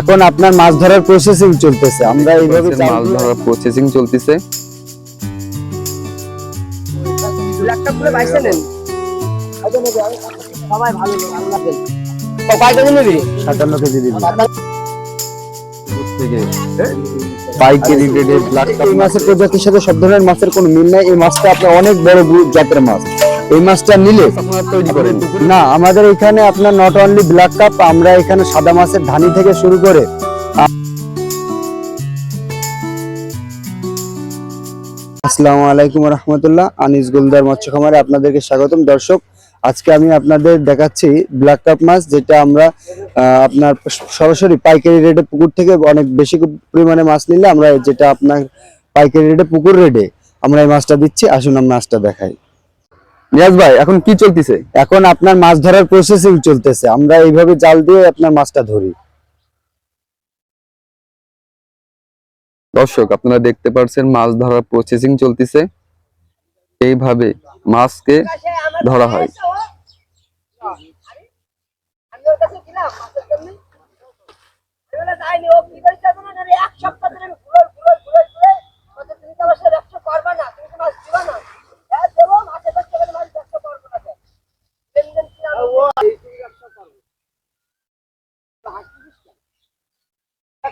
এখন আপনার মাছ ধরার প্রসেসিং চলতেছে আমরা এইভাবে মাছ ধরার প্রসেসিং চলতেছে। সবাই ভালো আল্লাহ সাতান্ন কেজি পাইকারি রেটে এই মাছের প্রজাতির সাথে সব ধরনের মাছের কোনো মিল নাই। এই মাছটা আপনার অনেক বড় জাতের মাছ। এই মাছটা নিলে তৈরি করেন। না আমাদের এখানে আপনার নট অনলি ব্ল্যাক কাপ আমরা এখানে সাদা মাছের ধানি থেকে শুরু করে আসসালামু আলাইকুম রহমতুল্লাহ আনিস গুলদার মৎস্য খামারে আপনাদেরকে স্বাগতম। দর্শক আজকে আমি আপনাদের দেখাচ্ছি ব্ল্যাক কাপ মাছ যেটা আমরা আহ, আপনার সরাসরি পাইকারি রেটে পুকুর থেকে অনেক বেশি পরিমাণে মাছ নিলে আমরা যেটা আপনার পাইকারি রেটে পুকুর রেটে আমরা এই মাছটা দিচ্ছি। আসুন আমি মাছটা দেখাই। নিয়াজ ভাই এখন কি চলতেছে? এখন আপনার মাছ ধরার প্রসেসিং চলতেছে। আমরা এইভাবে জাল দিয়ে আপনার মাছটা ধরি। দর্শক আপনারা দেখতে পাচ্ছেন মাছ ধরার প্রসেসিং চলতেছে। এইভাবে মাছকে ধরা হয় আমি ওর কাছে গেলাম মাছের জন্য আমি বলে যাইনি ও কি করে যাবে না রে এক সপ্তাহ ধরে আমি ঘুরে ঘুরে ঘুরে ঘুরে বলছে, তুমি তো আমার সাথে ব্যবসা করবা না তুমি তো মাছ দিবা না হ্যাঁ দেবো মাছের ব্যবসা করে মাছ ব্যবসা করব না কেন? লেনদেন কি আর ও এই তুমি ব্যবসা করো। তো হাসিস কেন? এক তুমি ব্যবসা করেছি, ব্যবসা করে একটা লোক দেবো। তাই তো?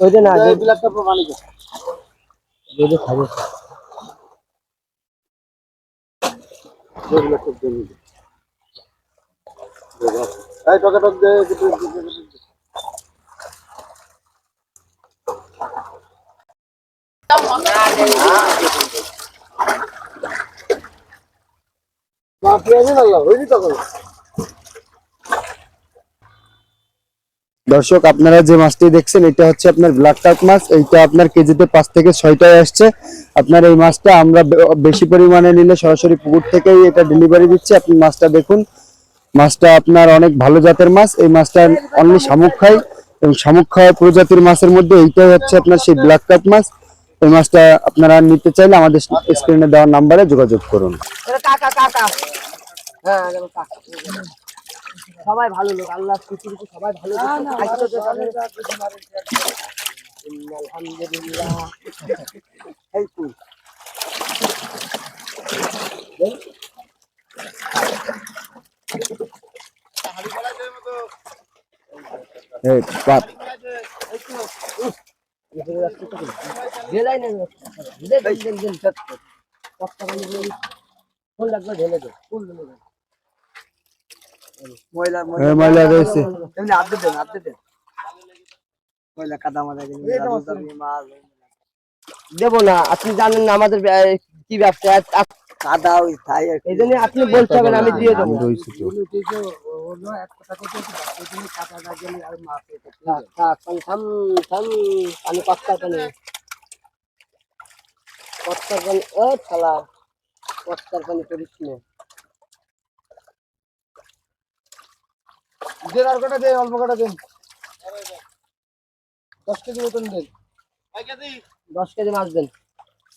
ফেলাই নেব ওই যে না যে এই বিলাসটা প্রমাণিত খাবে। এই টাকা টাকা দে মাফিয়া না হইনি তখন দর্শক, আপনারা যে মাছটি দেখছেন, এটা হচ্ছে আপনার ব্ল্যাক কাপ মাছ। এইটা আপনার কেজিতে পাঁচ থেকে ছয়টায় আসছে। আপনার এই মাছটা আমরা বেশি পরিমাণে নিলে সরাসরি পুকুর থেকেই এটা ডেলিভারি দিচ্ছি। আপনি মাছটা দেখুন। মাছটা আপনার অনেক ভালো জাতের মাছ। এই মাছটা অনলি শামুক খায় এবং শামুক খাওয়া প্রজাতির মাছের মধ্যে এইটাই হচ্ছে আপনার সেই ব্ল্যাক কাপ মাছ। এই মাছটা আপনারা নিতে চাইলে আমাদের স্ক্রিনে দেওয়া নাম্বারে যোগাযোগ করুন। হ্যাঁ সবাই ভালো লোক আল্লাহ পৃথিবীতে সবাই ভালো। আলহামদুলিল্লাহ এই তুই এই ঢেলাই নেন ঢেলে দেন দেন দেন সব করে দেন ফুল লাগবে ঢেলে দেন ফুল ঢেলে দেন ময়লা এই ময়লা রয়েছে। এমনি আপডেট দেন আপডেট দেন। ময়লা কাদা মাদা মাল দেবো না আপনি জানেন না আমাদের কি ব্যবসা? কাদা ওই তাই এই জন্য আপনি বলতে হবে আমি দিয়ে দেবো। পানি ও কষ্টার পানি করিস না। দেন আর কটা দেন অল্প কটা দেন। দশ কেজি মতন দেন। দশ কেজি মাছ দেন।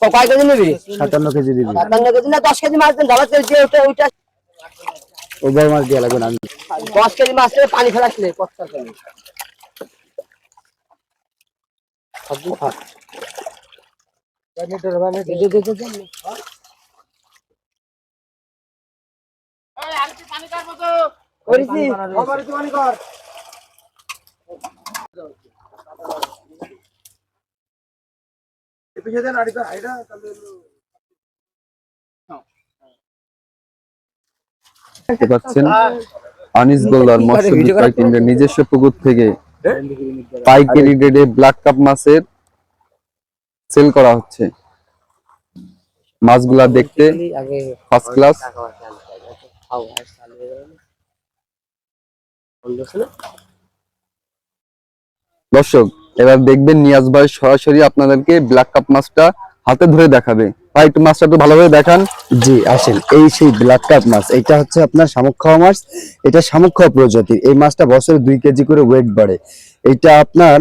কয় কেজি নিবি? সাতান্ন কেজি দিবি। সাতান্ন কেজি না দশ কেজি মাছ দেন। ধরা যে ওটা ওইটা ও বড় মাছ দিয়ে লাগবে না আমি। দশ কেজি মাছ থেকে পানি সবজি মানে দে, দে। করেছি আমার একটু পানি কর পিছিয়ে দেন আড়িটা আইডা তাহলে দেখতে পাচ্ছেন আনিস গোল্লার মৎস্য বিক্রয় কেন্দ্রের নিজস্ব পুকুর থেকে পাইকারি রেটে ব্ল্যাক কাপ মাছের সেল করা হচ্ছে। মাছগুলা দেখতে ফার্স্ট ক্লাস টাকা পয়সা আনতে হবে। খাও, আর চালিয়ে যাও না। দর্শক এবার দেখবেন নিয়াজ ভাই সরাসরি আপনাদেরকে ব্ল্যাক কাপ মাছটা হাতে ধরে দেখাবে। ভাই একটু মাছটা একটু ভালোভাবে দেখান। জি আসেন। এই সেই ব্ল্যাক কাপ মাছ এটা হচ্ছে আপনার শামুক খাওয়া মাছ এটা শামুক খাওয়া প্রজাতির। এই মাছটা বছরে দুই কেজি করে ওয়েট বাড়ে। এটা আপনার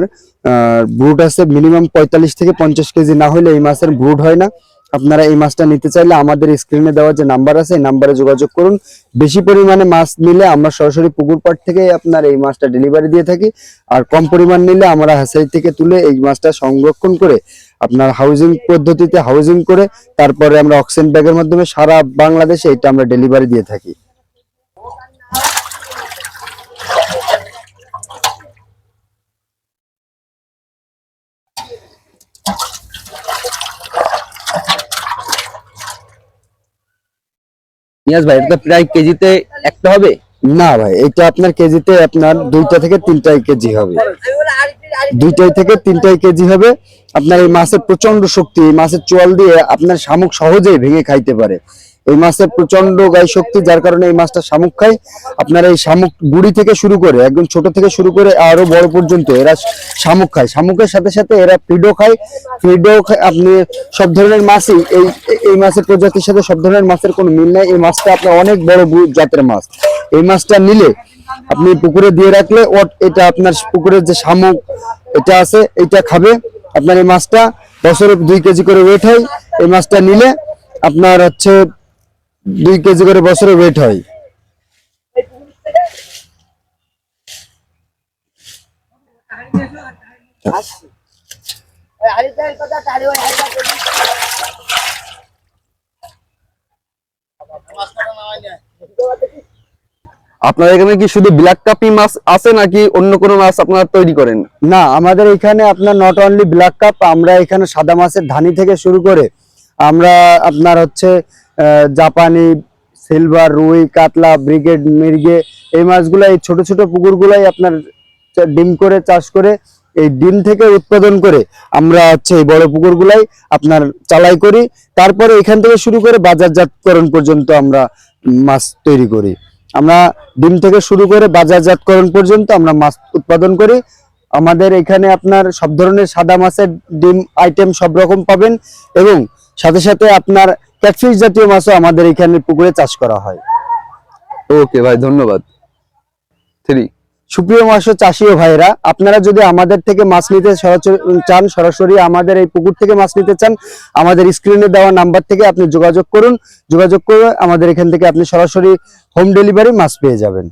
ব্রুড আছে মিনিমাম পঁয়তাল্লিশ থেকে পঞ্চাশ কেজি না হলে এই মাছের ব্রুড হয় না। আপনারা এই মাছটা নিতে চাইলে আমাদের স্ক্রিনে দেওয়া যে নাম্বার আছে, এই নাম্বারে যোগাযোগ করুন। বেশি পরিমাণে মাছ নিলে আমরা সরাসরি পুকুর পাড় থেকে আপনার এই মাছটা ডেলিভারি দিয়ে থাকি। আর কম পরিমাণ নিলে আমরা হাসাই থেকে তুলে এই মাছটা সংরক্ষণ করে আপনার হাউজিং পদ্ধতিতে হাউজিং করে, তারপরে আমরা অক্সিজেন ব্যাগের মাধ্যমে সারা বাংলাদেশে এটা আমরা ডেলিভারি দিয়ে থাকি। নিয়াজ ভাই, এটা প্রায় কেজিতে একটা হবে? না ভাই, এটা আপনার কেজিতে আপনার দুইটা থেকে তিনটাই কেজি হবে। দুইটাই থেকে তিনটাই কেজি হবে। আপনার এই মাছের প্রচণ্ড শক্তি, এই মাছের চোয়াল দিয়ে আপনার শামুক সহজেই ভেঙে খাইতে পারে। এই মাছের প্রচণ্ড গায়ে শক্তি, যার কারণে এই মাছটা শামুক খায়। আপনার এই শামুক গুড়ি থেকে শুরু করে, একদম ছোট থেকে শুরু করে আরও বড় পর্যন্ত এরা শামুক খায়। শামুকের সাথে সাথে এরা ফিডও খায়। ফিডও আপনি সব ধরনের মাছই এই এই মাছের প্রজাতির সাথে সব ধরনের মাছের কোনো মিল নাই। এই মাছটা আপনার অনেক বড় জাতের মাছ। এই মাছটা নিলে আপনি পুকুরে দিয়ে রাখলে এটা আপনার পুকুরের যে শামুক, এটা আছে, এটা খাবে। আপনার এই মাছটা বছরে দুই কেজি করে ওয়েট হয়। এই মাছটা নিলে আপনার হচ্ছে দুই কেজি করে বছরে ওয়েট হয়। আপনার এখানে কি শুধু ব্ল্যাক কাপি মাছ আছে নাকি অন্য কোনো মাছ আপনারা তৈরি করেন? না, আমাদের এখানে আপনার নট অনলি ব্ল্যাক কাপ আমরা এখানে সাদা মাছের ধানি থেকে শুরু করে আমরা আপনার হচ্ছে জাপানি সিলভার, রুই, কাতলা, ব্রিগেড, মির্গে, এই মাছগুলো এই ছোট ছোট পুকুরগুলাই আপনার ডিম করে, চাষ করে, এই ডিম থেকে উৎপাদন করে আমরা হচ্ছে এই বড় পুকুরগুলাই আপনার চালাই করি। তারপরে এখান থেকে শুরু করে বাজারজাতকরণ পর্যন্ত আমরা মাছ তৈরি করি। আমরা ডিম থেকে শুরু করে বাজারজাতকরণ পর্যন্ত আমরা মাছ উৎপাদন করি। আমাদের এখানে আপনার সব ধরনের সাদা মাছের ডিম, আইটেম সব রকম পাবেন এবং সাথে সাথে আপনার ক্যাটফিশ জাতীয় মাছও আমাদের এখানে পুকুরে চাষ করা হয়। ওকে ভাই ধন্যবাদ। থ্রি। সুপ্রিয় মাছ চাষি ও ভাইরা আপনারা যদি আমাদের থেকে মাছ নিতে সরাসরি চান সরাসরি আমাদের এই পুকুর থেকে মাছ নিতে চান আমাদের স্ক্রিনে দেওয়া নাম্বার থেকে আপনি যোগাযোগ করুন। যোগাযোগ করে আমাদের এখান থেকে আপনি সরাসরি হোম ডেলিভারি মাছ পেয়ে যাবেন।